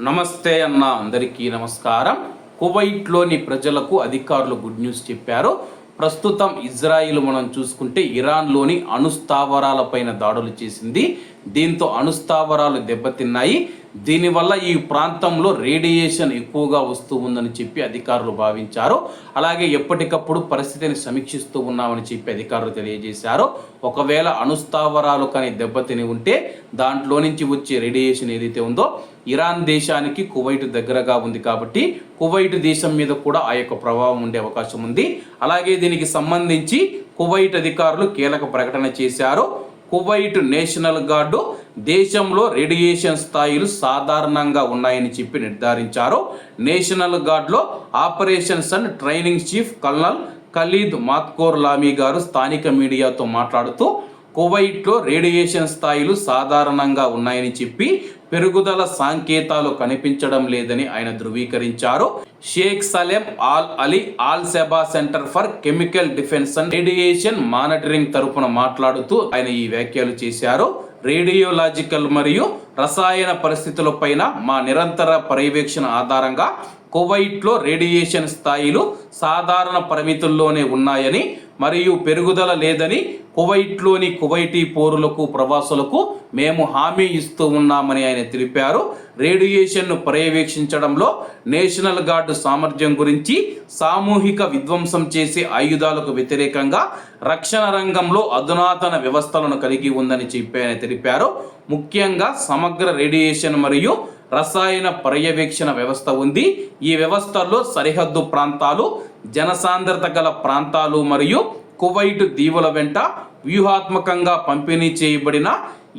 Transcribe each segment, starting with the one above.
నమస్తే అన్న అందరికీ నమస్కారం. కువైట్లోని ప్రజలకు అధికారులు గుడ్ న్యూస్ చెప్పారు. ప్రస్తుతం ఇజ్రాయిల్ మనం చూసుకుంటే ఇరాన్లోని అణుస్థావరాలపైన దాడులు చేసింది. దీంతో అణుస్థావరాలు దెబ్బతిన్నాయి. దీనివల్ల ఈ ప్రాంతంలో రేడియేషన్ ఎక్కువగా వస్తూ ఉందని చెప్పి అధికారులు భావించారు. అలాగే ఎప్పటికప్పుడు పరిస్థితిని సమీక్షిస్తూ ఉన్నామని చెప్పి అధికారులు తెలియజేశారు. ఒకవేళ అణుస్థావరాలు కానీ దెబ్బతిని ఉంటే దాంట్లో నుంచి వచ్చే రేడియేషన్ ఏదైతే ఉందో ఇరాన్ దేశానికి కువైట్ దగ్గరగా ఉంది కాబట్టి కువైట్ దేశం మీద కూడా ఆ యొక్క ప్రభావం ఉండే అవకాశం ఉంది. అలాగే దీనికి సంబంధించి కువైట్ అధికారులు కీలక ప్రకటన చేశారు. కువైట్ నేషనల్ గార్డు దేశంలో రేడియేషన్ స్థాయిలు సాధారణంగా ఉన్నాయని చెప్పి నిర్ధారించారు. National గార్డ్లో operations and training chief colonel Khalid మాత్కోర్ లామీ గారు స్థానిక మీడియాతో మాట్లాడుతూ కువైట్లో రేడియేషన్ స్థాయిలు సాధారణంగా ఉన్నాయని చెప్పి పెరుగుదల సంకేతాలు కనిపించడం లేదని ఆయన ధృవీకరించారు. Sheikh Salem Al Ali Al Sabah center for chemical defence and radiation monitoring తరపున మాట్లాడుతూ ఆయన ఈ వ్యాఖ్యలు చేశారు. రేడియోలాజికల్ మరియు రసాయన పరిస్థితులపైన మా నిరంతర పర్యవేక్షణ ఆధారంగా కువైట్లో రేడియేషన్ స్థాయిలు సాధారణ పరిమితుల్లోనే ఉన్నాయని మరియు పెరుగుదల లేదని కువైట్లోని కువైటీ పౌరులకు ప్రవాసులకు మేము హామీ ఇస్తూ ఉన్నామని ఆయన తెలిపారు. రేడియేషన్ను పర్యవేక్షించడంలో నేషనల్ గార్డు సామర్థ్యం గురించి సామూహిక విధ్వంసం చేసే ఆయుధాలకు వ్యతిరేకంగా రక్షణ రంగంలో అధునాతన వ్యవస్థలను కలిగి ఉందని చెప్పి ఆయన తెలిపారు. ముఖ్యంగా సమగ్ర రేడియేషన్ మరియు రసాయన పర్యవేక్షణ వ్యవస్థ ఉంది. ఈ వ్యవస్థలో సరిహద్దు ప్రాంతాలు జనసాంద్రత గల ప్రాంతాలు మరియు కువైట్ దీవుల వెంట వ్యూహాత్మకంగా పంపిణీ చేయబడిన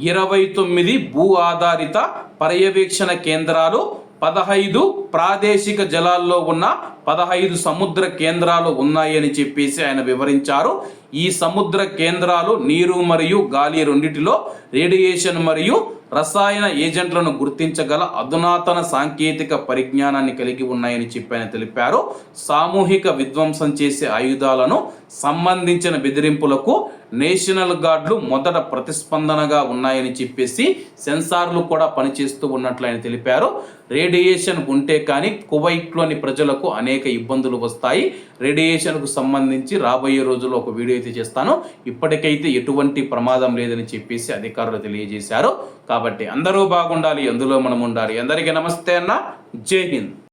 ఇరవై తొమ్మిది భూ ఆధారిత పర్యవేక్షణ కేంద్రాలు పదహైదు ప్రాదేశిక జలాల్లో ఉన్న పదహైదు సముద్ర కేంద్రాలు ఉన్నాయని చెప్పేసి ఆయన వివరించారు. ఈ సముద్ర కేంద్రాలు నీరు మరియు గాలి రెండిటిలో రేడియేషన్ మరియు రసాయన ఏజెంట్లను గుర్తించగల అధునాతన సాంకేతిక పరిజ్ఞానాన్ని కలిగి ఉన్నాయని చెప్పాయని తెలిపారు. సామూహిక విధ్వంసం చేసే ఆయుధాలను సంబంధించిన బెదిరింపులకు నేషనల్ గార్డులు మొదట ప్రతిస్పందనగా ఉన్నాయని చెప్పేసి సెన్సార్లు కూడా పనిచేస్తూ ఉన్నట్లు ఆయన తెలిపారు. రేడియేషన్ ఉంటే కానీ కువైట్లోని ప్రజలకు అనేక ఇబ్బందులు వస్తాయి. రేడియేషన్కు సంబంధించి రాబోయే రోజుల్లో ఒక వీడియో అయితే చేస్తాను. ఇప్పటికైతే ఎటువంటి ప్రమాదం లేదని చెప్పేసి అధికారులు తెలియజేశారు. కాబట్టి అందరూ బాగుండాలి అందులో మనం ఉండాలి. అందరికీ నమస్తే అన్న. జై హింద్.